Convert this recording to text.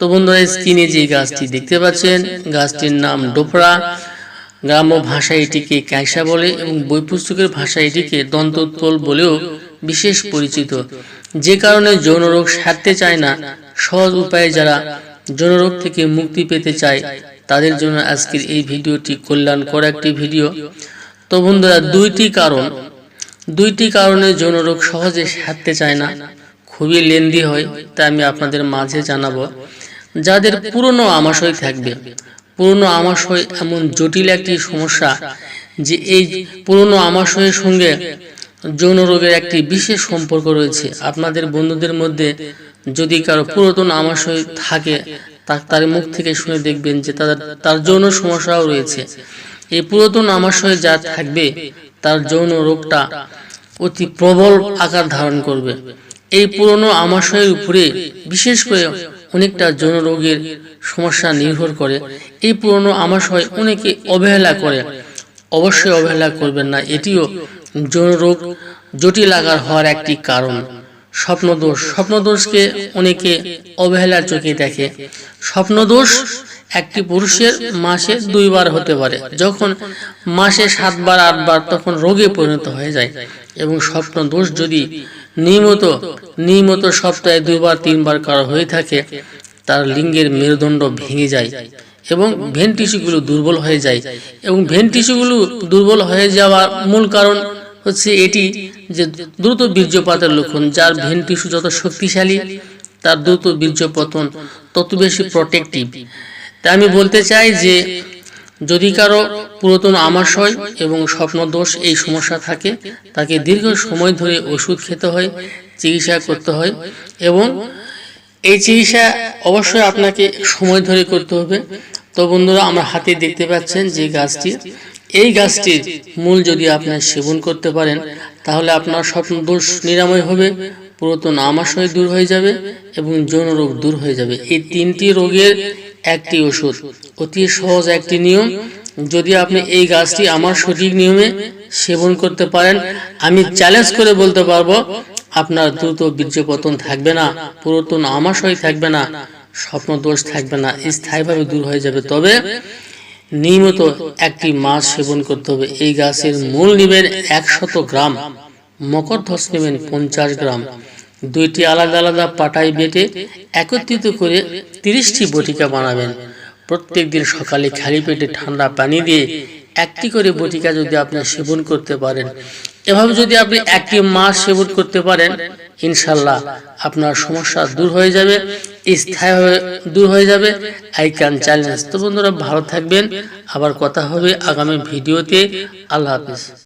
তো বন্ধুরা স্ক্রিনে যে গাছটি দেখতে পাচ্ছেন, গাছটির নাম ডোফরা। গ্রাম্য ভাষায় এটিকে ক্যাঁসা বলে এবং বই পুস্তকের ভাষায় এটিকে দন্তোত্তল বলেও বিশেষ পরিচিত। যে কারণে যৌন রোগ সারতে চায় না, সহজ উপায়ে যারা যৌন রোগ থেকে মুক্তি পেতে চায়, তাদের জন্য আজকের এই ভিডিওটি কল্যাণকর একটি ভিডিও। তো বন্ধুরা, দুইটি কারণ। দুইটি কারণে যৌন রোগ সহজে সারতে চায় না, খুবই লেন্দি হয় তা আমি আপনাদের মাঝে জানাব। যাদের পুরনো আমাশয় থাকবে। পুরনো আমাশয় এমন জটিল একটি সমস্যা যে এই পুরনো আমাশয়ের সঙ্গে যৌন রোগের একটি বিশেষ সম্পর্ক রয়েছে। আপনাদের বন্ধুদের মধ্যে যদি কারও পুরাতন আমাশয় থাকে তার মুখ থেকে শুনে দেখবেন যে তাদের, তার যৌন সমস্যাও রয়েছে। এই পুরাতন আমাশয় যা থাকবে, তার যৌন রোগটা অতি প্রবল আকার ধারণ করবে। এই পুরনো আমাশয়ের উপরে বিশেষ করে অনেকটা যৌন রোগের সমস্যা নির্ভর করে। এই পুরনো আমাশয় অনেকে অবহেলা করে। অবশ্যই অবহেলা করবেন না, এটিও যৌন রোগ জটিল আকার হওয়ার একটি কারণ। স্বপ্নদোষ, স্বপ্নদোষকে অনেকে অবহেলার চোখে দেখে। স্বপ্নদোষ একটি পুরুষের মাসে দুইবার হতে পারে। যখন মাসে সাতবার, আটবার, তখন রোগে পরিণত হয়ে যায় এবং স্বপ্ন দোষ যদি নিয়মিত নিয়মিত সপ্তাহে দুইবার তিনবার কারও হয়ে থাকে, তার লিঙ্গের মেরুদণ্ড ভেঙে যায় এবং ভেন টিস্যুগুলো দুর্বল হয়ে যায়। এবং ভেন টিস্যুগুলো দুর্বল হয়ে যাওয়ার মূল কারণ হচ্ছে এটি যে দ্রুত বীর্যপাতের লক্ষণ, যার ভেন টিস্যু যত শক্তিশালী, তার দ্রুত বীর্যপতন তত বেশি প্রোটেক্টিভ তাই আমি বলতে চাই যে যদি কারও পুরাতন আমাশয় এবং স্বপ্নদোষ এই সমস্যা থাকে, তাকে দীর্ঘ সময় ধরে ওষুধ খেতে হয়, চিকিৎসা করতে হয় এবং এই চিকিৎসা অবশ্যই আপনাকে সময় ধরে করতে হবে। তো বন্ধুরা, আমার হাতে দেখতে পাচ্ছেন যে গাছটি। এই গাছটির মূল যদি আপনার সেবন করতে পারেন, তাহলে আপনার স্বপ্ন দোষ নিরাময় হবে, পুরাতন আমাশয় দূর হয়ে যাবে এবং যৌন রোগ দূর হয়ে যাবে। এই তিনটি রোগের একটি ওষুধ। অতি সহজ একটি নিয়ম। যদি আপনি এই গাছটি আমার সঠিক নিয়মে সেবন করতে পারেন, আমি চ্যালেঞ্জ করে বলতে পারব, আপনার দ্রুত বীর্যপতন থাকবে না, পুরাতন আমাশয় থাকবে না স্বপ্ন দোষ থাকবে না, স্থায়ীভাবে দূর হয়ে যাবে। তবে নিয়মিত একটি মাছ সেবন করতে হবে। এই গাছের মূল নেবেন একশত গ্রাম, মকরধ্বস নেবেন পঞ্চাশ গ্রাম। দুইটি আলাদা আলাদা পাটায় বেটে একত্রিত করে তিরিশটি বটিকা বানাবেন। প্রত্যেক দিন সকালে খালি পেটে ঠান্ডা পানি দিয়ে একটি করে বটিকা যদি আপনি সেবন করতে পারেন। এভাবে যদি আপনি একটি মাস সেবন করতে পারেন ইনশাল্লাহ আপনার সমস্যা দূর হয়ে যাবে, স্থায়ীভাবে দূর হয়ে যাবে। I can challenge. তো বন্ধুরা, ভালো থাকবেন। আবার কথা হবে আগামী ভিডিওতে। আল্লাহ হাফিজ।